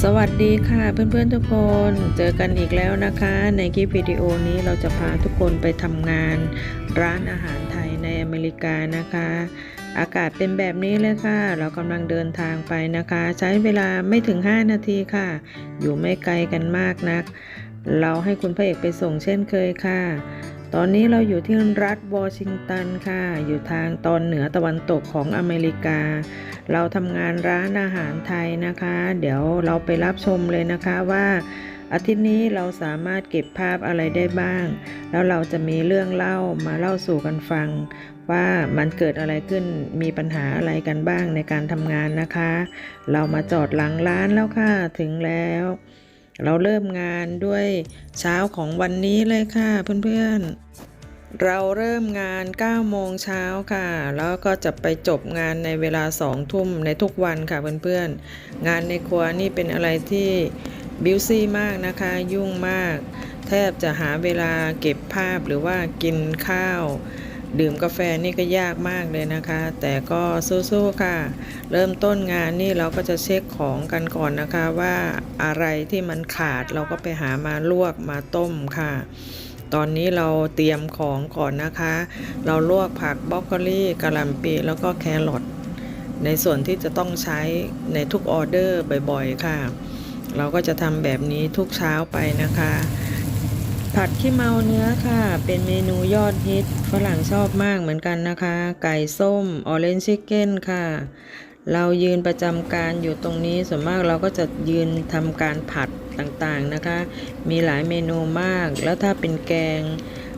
สวัสดีค่ะเพื่อนๆทุกคนเจอกันอีกแล้วนะคะ ในคลิปวิดีโอนี้เราจะพาทุกคนไปทำงานร้านอาหารไทยในอเมริกานะคะ อากาศเป็นแบบนี้เลยค่ะ เรากำลังเดินทางไปนะคะ ใช้เวลาไม่ถึง 5 นาทีค่ะ อยู่ไม่ไกลกันมากนัก เราให้คุณพระเอกไปส่งเช่นเคยค่ะ ตอนนี้เราอยู่ที่รัฐวอชิงตันค่ะ อยู่ทางตอนเหนือตะวันตกของอเมริกา เราทำงานร้านอาหารไทยนะคะ เดี๋ยวเราไปรับชมเลยนะคะว่าอาทิตย์นี้เราสามารถเก็บภาพอะไรได้บ้าง แล้วเราจะมีเรื่องเล่ามาเล่าสู่กันฟัง ว่ามันเกิดอะไรขึ้น มีปัญหาอะไรกันบ้างในการทำงานนะคะ เรามาจอดหลังร้านแล้วค่ะ ถึงแล้ว เราเริ่มงานด้วยเช้าของวันนี้เลยค่ะเพื่อนๆ เราเริ่มงาน 9 โมงเช้าค่ะ แล้วก็จะไปจบงานในเวลา 2 ทุ่มในทุกวันค่ะเพื่อนๆ งานในครัวนี่เป็นอะไรที่บิวซี่มากนะคะ ยุ่งมาก แทบจะหาเวลาเก็บภาพหรือว่ากินข้าว ดื่มกาแฟนี่ก็ยากมากเลยนะคะ แต่ก็สู้ๆค่ะ เริ่มต้นงานนี่เราก็จะเช็คของกันก่อนนะคะว่าอะไรที่มันขาดเราก็ไปหามาลวกมาต้มค่ะ ตอนนี้เราเตรียมของก่อนนะคะ เราลวกผักบรอกโคลีกะหล่ำปีแล้วก็แครอทในส่วนที่จะต้องใช้ในทุกออเดอร์บ่อยๆค่ะ เราก็จะทำแบบนี้ทุกเช้าไปนะคะ ผัดขี้เมาเนื้อค่ะ เป็นเมนูยอดฮิตฝรั่งชอบมากเหมือนกันนะคะ ไก่ส้มออเรนจ์ชิคเก้นค่ะ เรายืนประจำการอยู่ตรงนี้ส่วนมากเราก็จะยืนทำการผัดต่างๆนะคะ มีหลายเมนูมาก แล้วถ้าเป็นแกง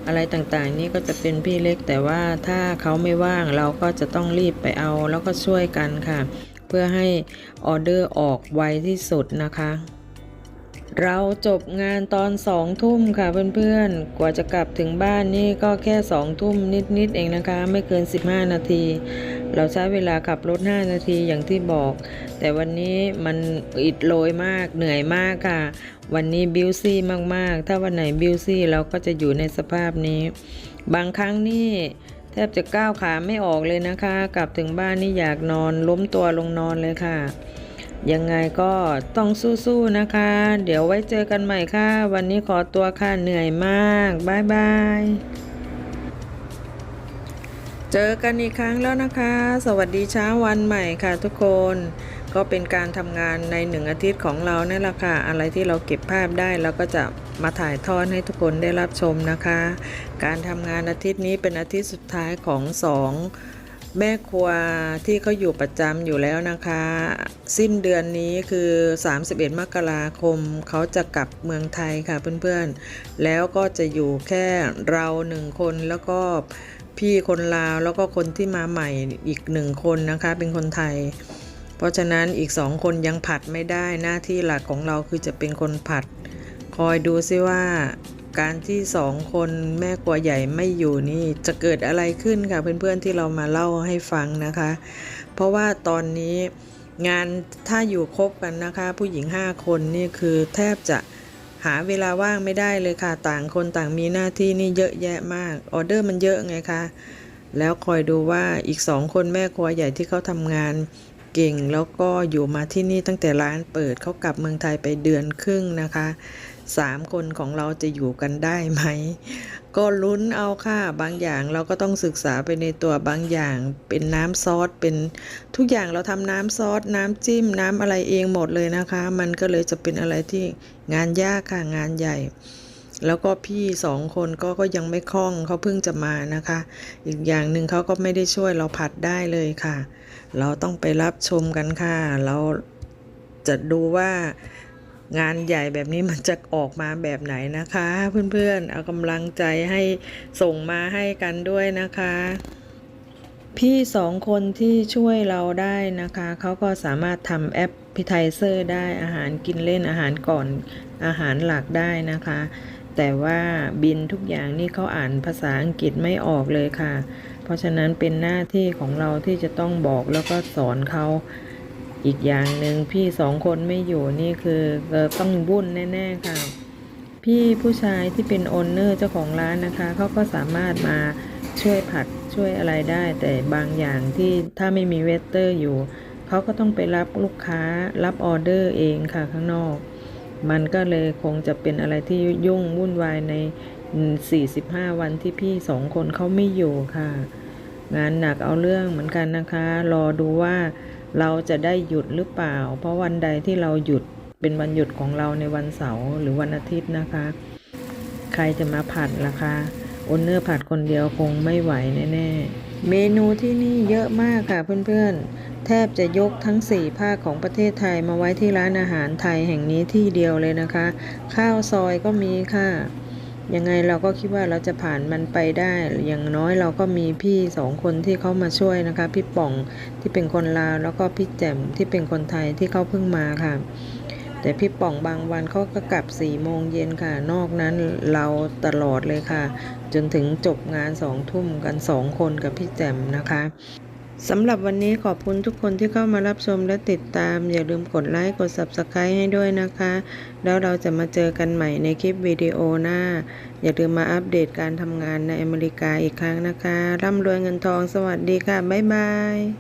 อะไรต่างๆ นี่ก็จะเป็นพี่เล็กแต่ว่าถ้าเขาไม่ว่างเราก็จะต้องรีบไปเอาแล้วก็ช่วยกันค่ะ เพื่อให้ออเดอร์ออกไวที่สุดนะคะ เราจบงานตอนสองทุ่มค่ะเพื่อนๆ กว่าจะกลับถึงบ้านนี่ก็แค่สองทุ่มนิดๆเองนะคะ ไม่เกิน 15 นาที เราใช้เวลาขับรถ 5 นาทีอย่างที่บอก แต่วันนี้มันอิดโรยมากเหนื่อยมากค่ะ วันนี้บิวซี่มากๆ ถ้าวันไหนบิวซี่เราก็จะอยู่ในสภาพนี้ บางครั้งนี่แทบจะก้าวขาไม่ออกเลยนะคะ กลับถึงบ้านนี่อยากนอนล้มตัวลงนอนเลยค่ะ ยังไงก็ต้องสู้ๆนะคะ เดี๋ยวไว้เจอกันใหม่ค่ะ วันนี้ขอตัวค่ะเหนื่อยมากบายบายเจอกันอีกครั้งแล้วนะคะ สวัสดีเช้าวันใหม่ค่ะทุกคนก็เป็นการทำงานในหนึ่งอาทิตย์ของเรานั่นแหละค่ะ อะไรที่เราเก็บภาพได้เราก็จะมาถ่ายทอดให้ทุกคนได้รับชมนะคะ การทำงานอาทิตย์นี้เป็นอาทิตย์สุดท้ายของสอง แม่ครัวที่เขาอยู่ประจำอยู่แล้วนะคะ สิ้นเดือนนี้คือ 31 มกราคมเขาจะกลับเมืองไทยค่ะเพื่อนๆ แล้วก็จะอยู่แค่เราหนึ่งคนแล้วก็พี่คนลาวแล้วก็คนที่มาใหม่อีกหนึ่งคนนะคะ เป็นคนไทย เพราะฉะนั้นอีกสองคนยังผัดไม่ได้หน้าที่หลักของเราคือจะเป็นคนผัด คอยดูซิว่า การที่สองคนแม่ครัวใหญ่ไม่อยู่นี่จะเกิดอะไรขึ้นค่ะเพื่อนๆที่เรามาเล่าให้ฟังนะคะ เพราะว่าตอนนี้งานถ้าอยู่ครบกันนะคะ ผู้หญิง 5 คนนี่คือแทบจะหาเวลาว่างไม่ได้เลยค่ะ ต่างคนต่างมีหน้าที่นี่เยอะแยะมากออเดอร์มันเยอะไงคะแล้วคอยดูว่าอีกสองคนแม่ครัวใหญ่ที่เขาทำงานเก่งแล้วก็อยู่มาที่นี่ตั้งแต่ร้านเปิดเขากลับเมืองไทยไปเดือนครึ่งนะคะ สามคนของเราจะอยู่กันได้ไหม ก็ลุ้นเอาค่ะ บางอย่างเราก็ต้องศึกษาไปในตัวบางอย่างเป็นน้ำซอสเป็นทุกอย่างเราทำน้ำซอสน้ำจิ้มน้ำอะไรเองหมดเลยนะคะ มันก็เลยจะเป็นอะไรที่งานยากค่ะงานใหญ่ แล้วก็พี่สองคนก็ก็ยังไม่คล่องเขาเพิ่งจะมานะคะ อีกอย่างหนึ่งเขาก็ไม่ได้ช่วยเราผัดได้เลยค่ะ เราต้องไปรับชมกันค่ะ เราจะดูว่า งานใหญ่แบบนี้มันจะออกมาแบบไหนนะคะ เพื่อนๆ เอากำลังใจให้ส่งมาให้กันด้วยนะคะ พี่สองคนที่ช่วยเราได้นะคะ เขาก็สามารถทำแอปพิไทเซอร์ได้อาหารกินเล่นอาหารก่อนอาหารหลักได้นะคะ แต่ว่าบินทุกอย่างนี่เขาอ่านภาษาอังกฤษไม่ออกเลยค่ะ เพราะฉะนั้นเป็นหน้าที่ของเราที่จะต้องบอกแล้วก็สอนเขา อีกอย่างหนึ่งพี่สองคนไม่อยู่นี่คือต้องวุ่นแน่ๆค่ะ พี่ผู้ชายที่เป็นโอนเนอร์เจ้าของร้านนะคะเขาก็สามารถมาช่วยผัดช่วยอะไรได้ แต่บางอย่างที่ถ้าไม่มีเวสเตอร์อยู่เขาเขาก็ต้องไปรับลูกค้ารับออเดอร์เองค่ะข้างนอก มันก็เลยคงจะเป็นอะไรที่ยุ่งวุ่นวายใน 45 วันที่พี่สองคนเขาไม่อยู่ค่ะ งานหนักเอาเรื่องเหมือนกันนะคะ รอดูว่า เราจะได้หยุดหรือเปล่า เพราะวันใดที่เราหยุดเป็นวันหยุดของเราในวันเสาร์หรือวันอาทิตย์นะคะ ใครจะมาผัดล่ะคะโอนเนอร์ผัดคนเดียวคงไม่ไหวแน่ๆ เมนูที่นี่เยอะมากค่ะเพื่อนๆ แทบจะยกทั้ง 4 ภาคของประเทศไทยมาไว้ที่ร้านอาหารไทยแห่งนี้ที่เดียวเลยนะคะ ข้าวซอยก็มีค่ะ ยังไงเราก็คิดว่าเราจะผ่านมันไปได้ อย่างน้อยเราก็มีพี่สองคนที่เขามาช่วยนะคะ พี่ป่องที่เป็นคนลาวแล้วก็พี่แจ่มที่เป็นคนไทยที่เขาเพิ่งมาค่ะ แต่พี่ป่องบางวันเขาก็กลับสี่โมงเย็นค่ะ นอกนั้นเราตลอดเลยค่ะ จนถึงจบงานสองทุ่มกันสองคนกับพี่แจ่มนะคะ สำหรับวันนี้ขอบคุณทุกคนที่เข้ามารับชมและติดตาม อย่าลืมกดไลค์กด Subscribe ให้ด้วยนะคะ แล้วเราจะมาเจอกันใหม่ในคลิปวิดีโอหน้า อย่าลืมมาอัปเดตการทำงานในอเมริกาอีกครั้งนะคะ ร่ำรวยเงินทองสวัสดีค่ะ บ๊ายบาย